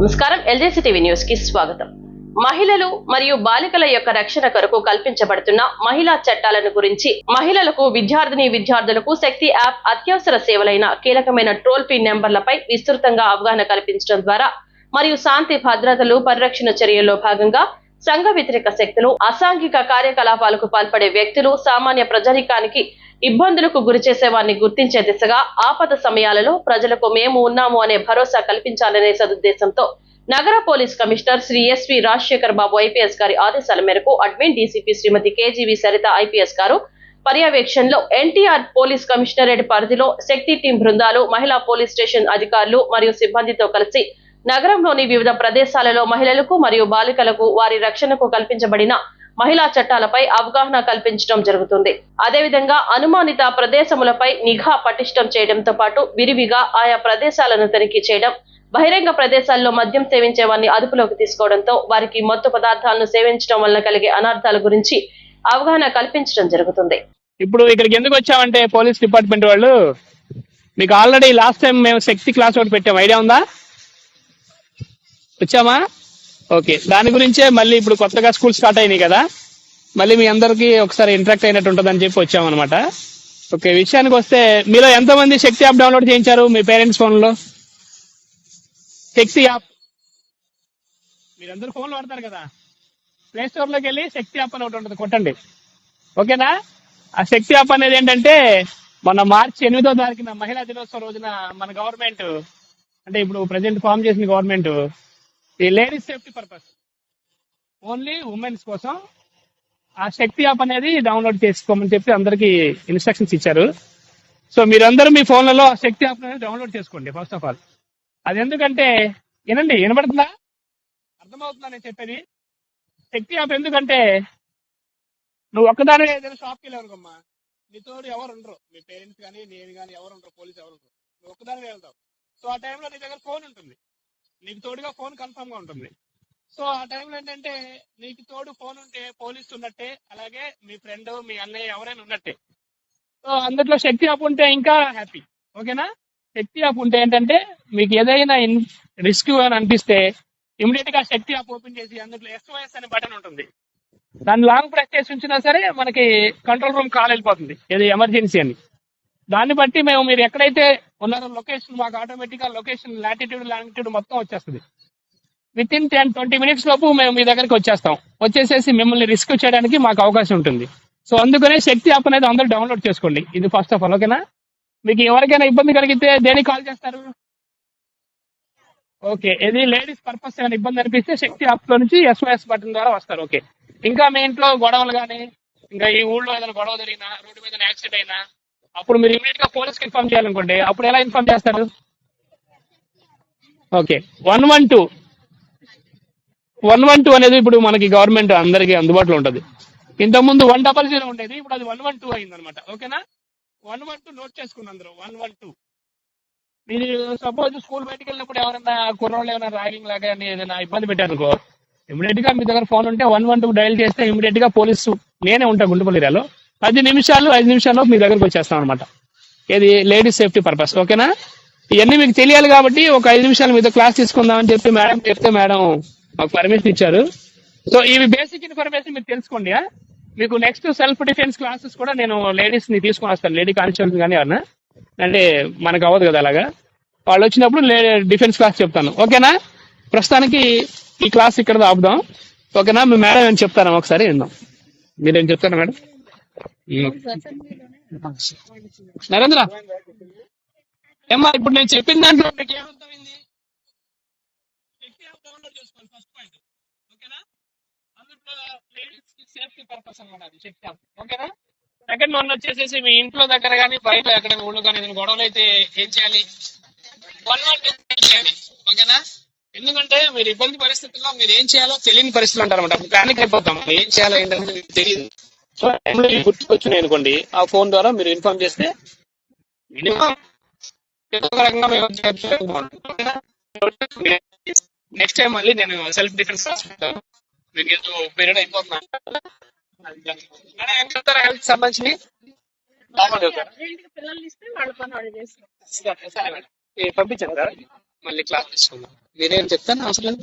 నమస్కారం. ఎల్జేసీ టీవీ న్యూస్కి స్వాగతం. మహిళలు మరియు బాలికల యొక్క రక్షణ కొరకు కల్పించబడుతున్న మహిళా చట్టాలను గురించి మహిళలకు విద్యార్థిని విద్యార్థులకు శక్తి యాప్ అత్యవసర సేవలైన కీలకమైన టోల్ ఫ్రీ నెంబర్లపై విస్తృతంగా అవగాహన కల్పించడం ద్వారా మరియు శాంతి భద్రతలు పరిరక్షణ చర్యల్లో భాగంగా సంఘ వ్యతిరేక శక్తులు అసాంఘిక కార్యకలాపాలకు పాల్పడే వ్యక్తులు సామాన్య ప్రజానికానికి ఇబ్బందులకు గురి చేసేవారిని గుర్తించే దిశగా ఆపద సమయాలలో ప్రజలకు మేము ఉన్నాము అనే భరోసా కల్పించాలనే సదుద్దేశంతో నగర police commissioner Shri SV Rajasekhar Babu IPS గారి ఆదేశాల మేరకు admin DCP Shrimati KGV Saritha IPS గారు పర్యవేక్షణలో ఎన్టీఆర్ పోలీస్ కమిషనరేట్ పరిధిలో శక్తి టీం బృందాలు మహిళా పోలీస్ స్టేషన్ అధికారులు మరియు సిబ్బందితో కలిసి నగరంలోని వివిధ ప్రదేశాలలో మహిళలకు మరియు బాలికలకు వారి రక్షణకు కల్పించబడిన మహిళా చట్టాలపై అవగాహన కల్పించడం జరుగుతుంది. అదేవిధంగా అనుమానిత ప్రదేశములపై నిఘా పటిష్టం చేయడంతో పాటు విరివిగా ఆయా ప్రదేశాలను తనిఖీ చేయడం బహిరంగ ప్రదేశాల్లో మద్యం సేవించే వారిని అదుపులోకి తీసుకోవడంతో వారికి మత్తు పదార్థాలను సేవించడం వల్ల కలిగే అనర్థాల గురించి అవగాహన కల్పించడం జరుగుతుంది. ఇప్పుడు ఇక్కడికి ఎందుకు వచ్చామంటే పోలీస్ డిపార్ట్మెంట్ వాళ్ళు మీకు ఆల్రెడీ లాస్ట్ టైం మేము శక్తి క్లాస్ ఒకటి పెట్టాం. ఐడియా ఉందా? వచ్చామా? ఓకే. దాని గురించే మళ్ళీ ఇప్పుడు కొత్తగా స్కూల్ స్టార్ట్ అయినాయి కదా. మళ్ళీ మీ అందరికీ ఒకసారి ఇంటరాక్ట్ అయినట్టు ఉంటుందని చెప్పి వచ్చామన్నమాట. ఓకే విషయానికి వస్తే మీలో ఎంతమంది శక్తి యాప్ డౌన్లోడ్ చేయించారు మీ పేరెంట్స్ ఫోన్లో? శక్తి యాప్. మీరందరూ ఫోన్లు వాడతారు కదా. ప్లే స్టోర్లోకి వెళ్ళి శక్తి యాప్ అని ఒకటి ఉంటుంది కొట్టండి. ఓకేనా? ఆ శక్తి యాప్ అనేది ఏంటంటే మన మార్చి ఎనిమిదో తారీఖున మహిళా దినోత్సవం రోజున మన గవర్నమెంట్ అంటే ఇప్పుడు ప్రజెంట్ ఫామ్ చేసిన గవర్నమెంట్ ఈ ladies safety purpose only women's కోసం ఆ శక్తి యాప్ అనేది డౌన్లోడ్ చేసుకోమని చెప్పి అందరికి ఇన్స్ట్రక్షన్స్ ఇచ్చారు. సో మీరందరూ మీ ఫోన్లలో ఆ శక్తి యాప్ అనేది డౌన్లోడ్ చేసుకోండి ఫస్ట్ ఆఫ్ ఆల్ అది ఎందుకంటే వినండి వినబడుతుందా? అర్థమవుతుందా నేను చెప్పేది? శక్తి యాప్ ఎందుకంటే నువ్వు ఒక్కదాని ఏదైనా షాప్కి వెళ్ళావు నీతో ఎవరు ఉండరు. మీ పేరెంట్స్ కానీ నేను కానీ ఎవరు ఉండరు పోలీస్ ఎవరు ఉండరు. నువ్వు ఒక్కదాని వెళ్తావు. సో ఆ టైంలో నీ దగ్గర ఫోన్ ఉంటుంది. నీకు తోడుగా ఫోన్ కన్ఫర్మ్గా ఉంటుంది. సో ఆ టైంలో ఏంటంటే నీకు తోడు ఫోన్ ఉంటే పోలీస్ ఉన్నట్టే అలాగే మీ ఫ్రెండ్ మీ అన్నయ్య ఎవరైనా ఉన్నట్టే. సో అందులో శక్తి యాప్ ఉంటే ఇంకా హ్యాపీ. ఓకేనా? శక్తి యాప్ ఉంటే ఏంటంటే మీకు ఏదైనా రిస్క్ అని అనిపిస్తే ఇమీడియట్గా శక్తి యాప్ ఓపెన్ చేసి అందులో ఎస్ఓఎస్ అనే బటన్ ఉంటుంది. దాన్ని లాంగ్ ప్రెస్ చేసి ఉంచినా సరే మనకి కంట్రోల్ రూమ్ కాల్ వెళ్ళిపోతుంది. ఇది ఎమర్జెన్సీ అని. దాన్ని బట్టి మేము మీరు ఎక్కడైతే ఉన్నారో లొకేషన్ మాకు ఆటోమేటిక్గా లొకేషన్ లాటిట్యూడ్ లాంగిట్యూడ్ మొత్తం వచ్చేస్తుంది. Within ten twenty minutes లోపు మేము మీ దగ్గరికి వచ్చేస్తాం. వచ్చేసేసి మిమ్మల్ని రిస్క్ చేయడానికి మాకు అవకాశం ఉంటుంది. సో అందుకనే శక్తి యాప్ అనేది అందరూ డౌన్లోడ్ చేసుకోండి. ఇది ఫస్ట్ ఆఫ్ ఆల్ ఓకేనా మీకు ఎవరికైనా ఇబ్బంది కలిగితే దేనికి కాల్ చేస్తారు? ఓకే ఇది లేడీస్ పర్పస్ ఏమైనా ఇబ్బంది అనిపిస్తే శక్తి యాప్లో నుంచి ఎస్ఓఎస్ బటన్ ద్వారా వస్తారు ఓకే ఇంకా మీ ఇంట్లో గొడవలు కానీ ఇంకా ఈ ఊళ్ళో ఏదైనా గొడవ జరిగినా రోడ్డు మీద యాక్సిడెంట్ అయినా అప్పుడు మీరు ఇమీడియట్గా పోలీస్కి ఇన్ఫార్మ్ చేయాలనుకోండి అప్పుడు ఎలా ఇన్ఫార్మ్ చేస్తారు? Okay one one two one one two అనేది ఇప్పుడు మనకి గవర్నమెంట్ అందరికీ అందుబాటులో ఉంటుంది. ఇంతకుముందు వన్ డబల్ జీరో ఉండేది ఇప్పుడు అది వన్ వన్ టూ అయింది అనమాట ఓకేనా వన్ వన్ టూ నోట్ చేసుకుని అందరూ వన్ వన్ టూ మీరు సపోజ్ స్కూల్ బయటికి వెళ్ళినప్పుడు ఎవరైనా కుర్రోళ్ళు ఏమైనా ర్యాగింగ్ లాగా అని ఏదైనా ఇబ్బంది పెట్టారనుకో ఇమీడియట్గా మీ దగ్గర ఫోన్ ఉంటే వన్ వన్ టూ డైల్ చేస్తే ఇమీడియట్గా పోలీసు నేనే ఉంటా గుంటుపల్లిరాలో పది నిమిషాలు ఐదు నిమిషాల్లో మీ దగ్గరకు వచ్చేస్తాం అనమాట ఇది లేడీస్ సేఫ్టీ పర్పస్ ఓకేనా? ఇవన్నీ మీకు తెలియాలి కాబట్టి ఒక ఐదు నిమిషాలు మీతో క్లాస్ తీసుకుందామని చెప్పి మేడం చెప్తే మేడం మాకు పర్మిషన్ ఇచ్చారు. సో ఇవి బేసిక్ ఇన్ఫర్మేషన్ మీరు తెలుసుకోండి మీకు నెక్స్ట్ సెల్ఫ్ డిఫెన్స్ క్లాసెస్ కూడా నేను లేడీస్ని తీసుకొని వస్తాను లేడీ కానిస్టేబుల్ కానీ ఎవరన్నా అంటే మనకు అవ్వదు కదా అలాగా? వాళ్ళు వచ్చినప్పుడు డిఫెన్స్ క్లాస్ చెప్తాను ఓకేనా? ప్రస్తుతానికి ఈ క్లాస్ ఇక్కడ ఆపుదాం ఓకేనా? మీ మేడం ఏం చెప్తాను ఒకసారి విందాం. మీరేం చెప్తాను మేడం? నరేంద్ర ఏమ్మా ఇప్పుడు నేను చెప్పిన దాంట్లో మీకు ఏమర్థమైంది? శక్తి యాప్ డౌన్లోడ్ చేసుకోవాలి ఫస్ట్ పాయింట్ ఓకేనా? అందులో లేడీస్ సేఫ్టీ పర్పస్ అది ఓకేనా? సెకండ్ వన్ వచ్చేసేసి మీ ఇంట్లో దగ్గర కానీ బయట ఎక్కడ ఊళ్ళో కానీ ఏదైనా గొడవలు అయితే ఏం చేయాలి? వన్ వన్ చేయాలి. ఓకేనా? ఎందుకంటే మీరు ఇబ్బంది పరిస్థితుల్లో మీరు ఏం చేయాలో తెలియని పరిస్థితులు అంటారు అనమాట ప్యానిక్ అయిపోతాం. ఏం చేయాలో ఏంటంటే తెలియదు. సో టైంలో ఇవి గుర్తుకొచ్చినాయి అనుకోండి ఆ ఫోన్ ద్వారా మీరు ఇన్ఫార్మ్ చేస్తే మినిమం ఒక రకంగా మేము నెక్స్ట్ టైం మళ్ళీ నేను సెల్ఫ్ డిఫెన్స్ రాసుకుంటాను. మీకు ఏదో పీరియడ్ ఏం చెప్తారా హెల్త్ సంబంధించి బాగుంది పంపించండి మళ్ళీ క్లాస్ తీసుకుందాం. మీరేం చెప్తాను అవసరం లేదు.